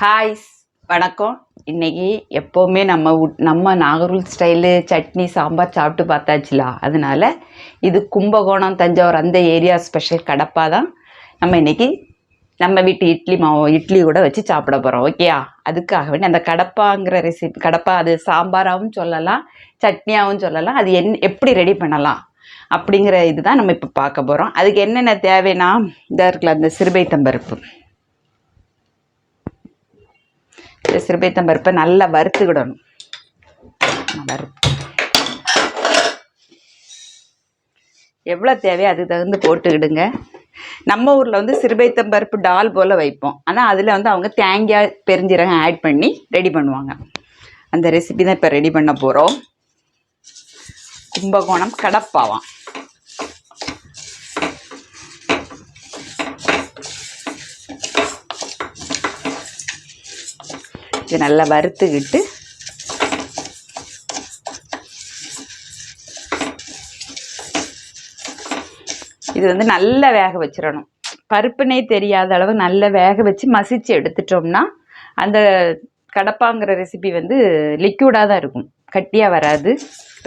ஹாய்ஸ் வணக்கம். இன்னைக்கு எப்போவுமே நம்ம நம்ம நாகரூல் ஸ்டைலு சட்னி சாம்பார் சாப்பிட்டு பார்த்தாச்சுலா. அதனால இது கும்பகோணம் தஞ்சாவூர் அந்த ஏரியா ஸ்பெஷல் கடப்பா தான் நம்ம இன்றைக்கி நம்ம வீட்டு இட்லி மாவு இட்லி கூட வச்சு சாப்பிட போகிறோம் ஓகேயா அதுக்காக வேண்டி அந்த கடப்பாங்கிற ரெசிபி கடப்பா அது சாம்பாராகவும் சொல்லலாம் சட்னியாகவும் சொல்லலாம். அது என் எப்படி ரெடி பண்ணலாம் அப்படிங்கிற இதுதான் நம்ம இப்போ பார்க்க போகிறோம் அதுக்கு என்னென்ன தேவைன்னா இந்த இருக்குல்ல அந்த சிறுபைத்தம்பருப்பு இந்த சிறுபைத்தம்பருப்பை நல்லா வறுத்துக்கிடணும். வறுத்து. எவ்வளோ தேவையோ அதுக்கு தகுந்து போட்டுக்கிடுங்க. நம்ம ஊரில் வந்து சிறுபைத்தம்பருப்பு டால் போல் வைப்போம். ஆனால் அதில் வந்து அவங்க தேங்காய் பெருஞ்சீரகம் ஆட் பண்ணி ரெடி பண்ணுவாங்க. அந்த ரெசிபி தான் இப்போ ரெடி பண்ண போகிறோம் கும்பகோணம் கடப்பாவான் இது நல்லா வறுத்துக்கிட்டு இது வந்து நல்லா வேக வச்சிடணும். பருப்புனே தெரியாத அளவு நல்லா வேக வச்சு மசிச்சு எடுத்துட்டோம்னா அந்த கடப்பாங்கிற ரெசிபி வந்து லிக்யூடாக தான் இருக்கும். கட்டியாக வராது.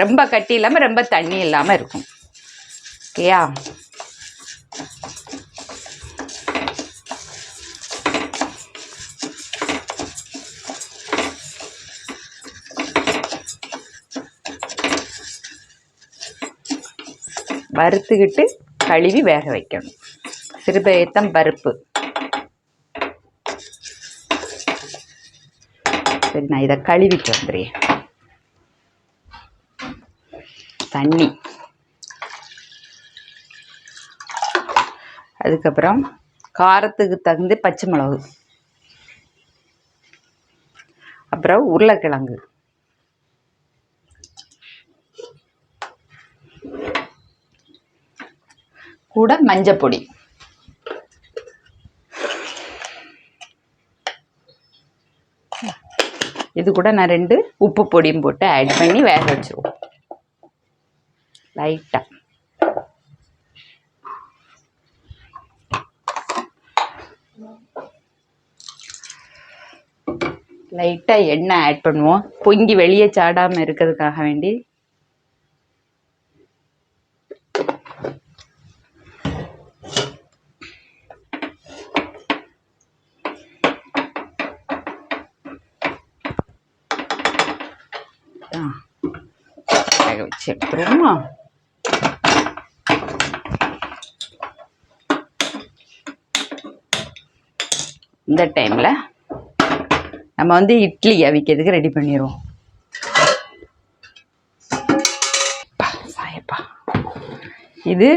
ரொம்ப கட்டி இல்லாமல் ரொம்ப தண்ணி இல்லாமல் இருக்கும். ஓகேயா? வறுத்துக்கிட்டு கழுவி வேக வைக்கணும். சிறுபயத்தம் பருப்பு. சரி நான் இதை கழுவிட்டு வந்துடுறேன். தண்ணி. அதுக்கப்புறம் காரத்துக்கு தகுந்த பச்சை மிளகு. அப்புறம் உருளைக்கிழங்கு. கூட மஞ்சப்பொடி இது கூட நான் ரெண்டு உப்பு பொடியும் போட்டு ஆட் பண்ணி வேக வச்சிருவோம். லைட்டாக லைட்டாக எண்ணெய் ஆட் பண்ணுவோம். பொங்கி வெளியே சாடாமல் இருக்கிறதுக்காக வேண்டி ஆ வேக வச்சு எடுத்துருவோமா இந்த டைமில் நம்ம வந்து இட்லி அவிக்கிறதுக்கு ரெடி பண்ணிடுவோம் சாயப்பா. இது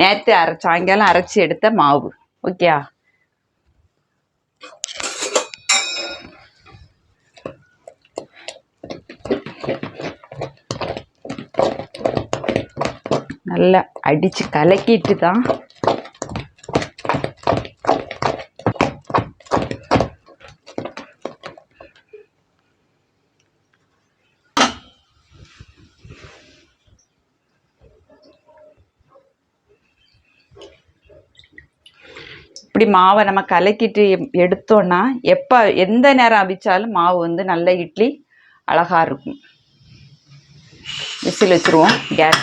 நேற்று அரை சாயங்காலம் அரைச்சி எடுத்த மாவு. ஓகேயா நல்லா அடித்து கலக்கிட்டு தான் இப்படி மாவை நம்ம கலக்கிட்டு எடுத்தோம்னா எடுத்தோன்னா எப்போ எந்த நேரம் அவிச்சாலும் மாவு வந்து நல்ல இட்லி அழகாக இருக்கும். விசில் வச்சுருவோம். கேஸ்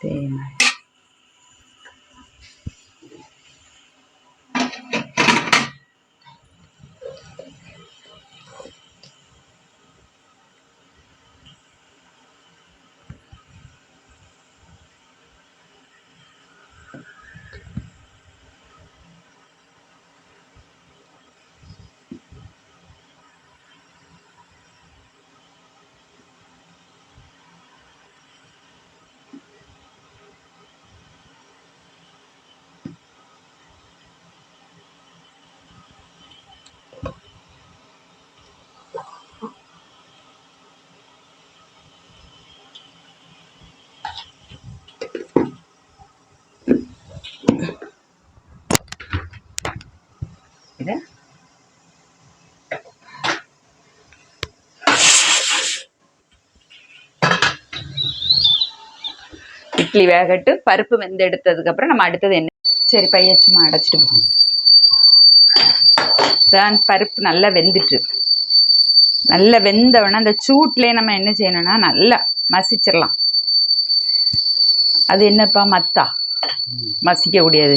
வச்சு தேங்காய் இட்லி வேகட்டு பருப்பு வெந்து எடுத்ததுக்கப்புறம் நம்ம அடுத்தது என்ன? சரி பையச்சுமா அடைச்சிட்டு போகணும் தான் பருப்பு நல்லா வெந்துட்டு நல்லா வெந்தவொடனே அந்த சூட்லேயே நம்ம என்ன செய்யணும்னா நல்லா மசிச்சிடலாம். அது என்னப்பா மத்தா? மசிக்க கூடியது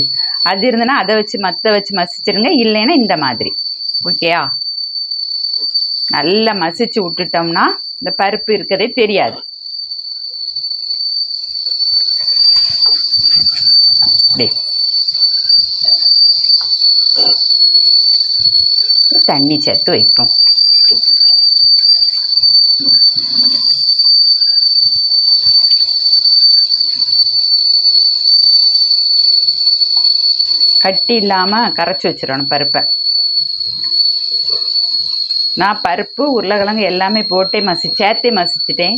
அது இருந்ததுன்னா அதை வச்சு மத்த வச்சு மசிச்சிருங்க. இல்லைன்னா இந்த மாதிரி. ஓகேயா? நல்லா மசிச்சு விட்டுட்டோம்னா இந்த பருப்பு இருக்கதே தெரியாது. அப்படி தண்ணி சேர்த்து வைப்போம். கட்டி இல்லாமல் கரைச்சி வச்சிடணும் பருப்பை. நான் பருப்பு உருளைக்கிழங்கு எல்லாமே போட்டே மசி சேர்த்தே மசிச்சிட்டேன்.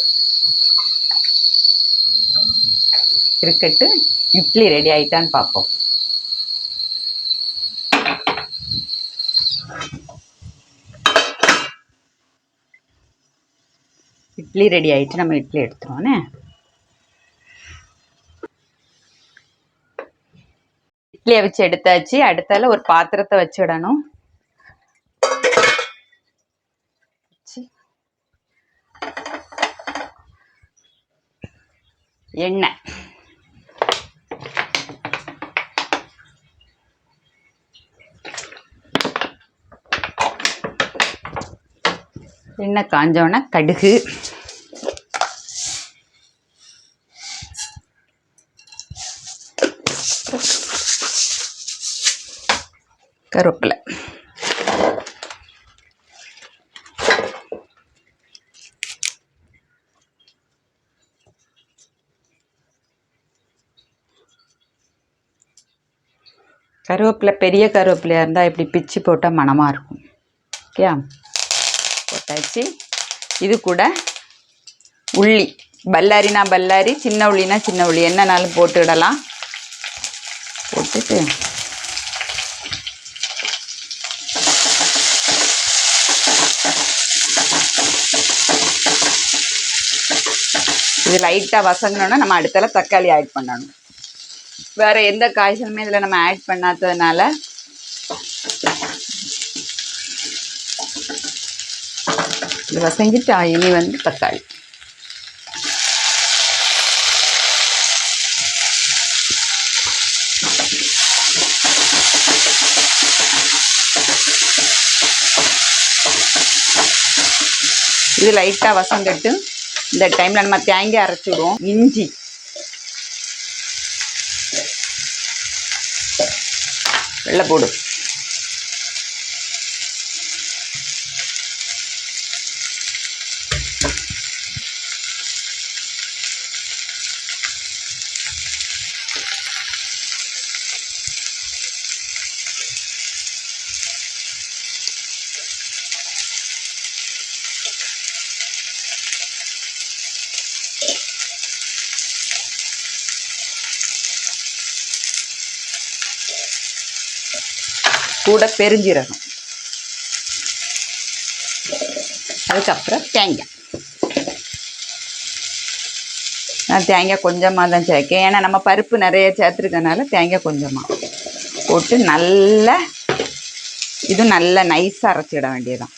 இருக்கட்டு இட்லி ரெடி ஆயிட்டான்னு பார்ப்போம். இட்லி ரெடி ஆயிட்டு நம்ம இட்லி எடுத்துருவோண்ணே இட்லியை வச்சு எடுத்தாச்சு. அடுத்தால ஒரு பாத்திரத்தை வச்சுடணும் எண்ணெய். எண்ணெய் காஞ்சோடனே கடுகு. கருவேப்பிலை. கருவேப்பிலை பெரிய கருவேப்பிலையாக இருந்தால் இப்படி பிச்சு போட்டால் மணமாக இருக்கும். ஓகே? போட்டாச்சு. இது கூட உள்ளி. பல்லாரினா பல்லாரி சின்ன உள்ளினா சின்ன உள்ளி. என்னனாலும் போட்டுவிடலாம் போட்டுட்டு. இது லைட்டாக வசங்கணுன்னா நம்ம அடுத்தால தக்காளி ஆட் பண்ணணும். வேற எந்த காய்ச்சலுமே இதில் நம்ம ஆட் பண்ணாததுனால. இது வசங்கிட்டு இனி வந்து தக்காளி. இது லைட்டாக வசங்கட்டு இந்த டைமில் நம்ம தேங்காய் அரைச்சிடுவோம். இஞ்சி. வெள்ளை போடு கூட பெருஞ்சீரகம். அதுக்கப்புறம் தேங்காய். நான் தேங்காய் கொஞ்சமாக தான் சேர்க்கேன். ஏன்னா நம்ம பருப்பு நிறைய சேர்த்துருக்கனால தேங்காய் கொஞ்சமாக போட்டு நல்லா இது நல்லா நைஸாக அரைச்சிட வேண்டியதான்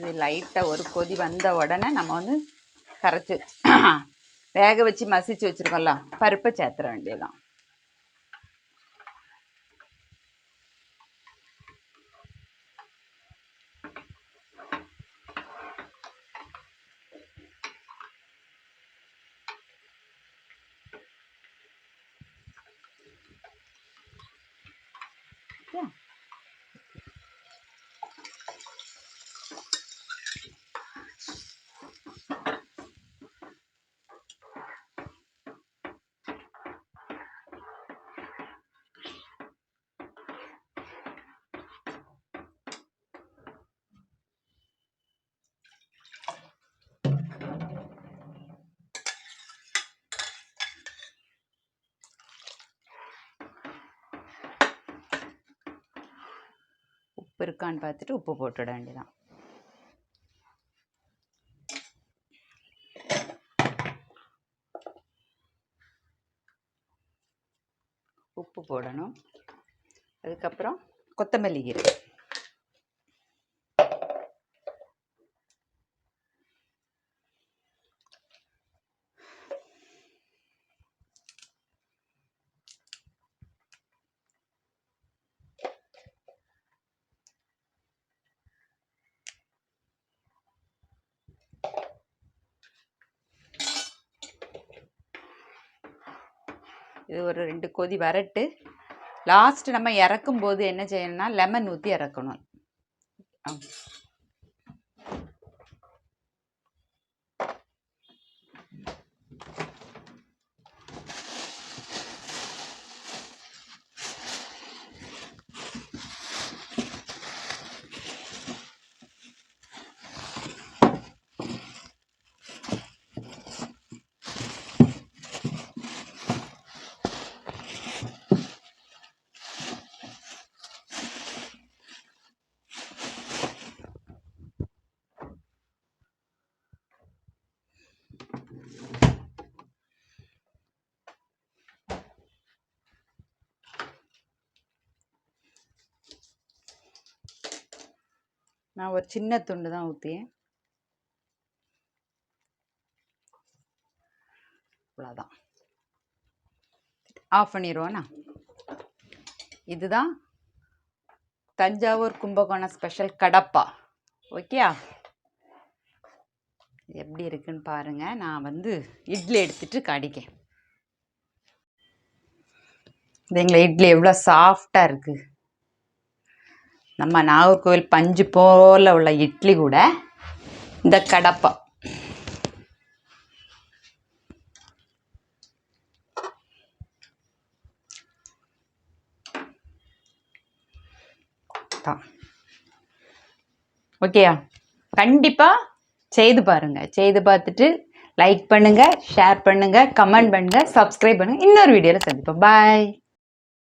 இது லைட்டாக ஒரு கொதி வந்த உடனே நம்ம வந்து கரைச்சி வேக வச்சு மசிச்சு வச்சுருக்கோம்ல பருப்பை சேர்த்துற வேண்டியதுதான். உப்பு இருக்கான்னு பார்த்துட்டு உப்பு போட்டுட வேண்டியதான் உப்பு போடணும். அதுக்கப்புறம் கொத்தமல்லி கீரை. இது ஒரு ரெண்டு கொதி வரட்டு. லாஸ்ட் நம்ம இறக்கும்போது என்ன செய்யணும்னா லெமன் ஊற்றி இறக்கணும். நான் ஒரு சின்ன துண்டு தான் ஊற்றியேன் அவ்வளோதான் ஆஃப் பண்ணிடுவோண்ணா இதுதான் தஞ்சாவூர் கும்பகோணம் ஸ்பெஷல் கடப்பா. ஓகேயா எப்படி இருக்குன்னு பாருங்க. நான் வந்து இட்லி எடுத்துட்டு காடிக்கேன். இதுங்களா இட்லி எவ்வளோ சாஃப்டாக இருக்குது நம்ம நாகர்கோவில் பஞ்சு போல் உள்ள இட்லி கூட இந்த கடப்பா. தான் ஓகேயா கண்டிப்பாக செய்து பாருங்க. செய்து பார்த்துட்டு லைக் பண்ணுங்க ஷேர் பண்ணுங்க கமெண்ட் பண்ணுங்கள் சப்ஸ்கிரைப் பண்ணுங்க. இன்னொரு வீடியோவில் சந்திப்போம். பாய்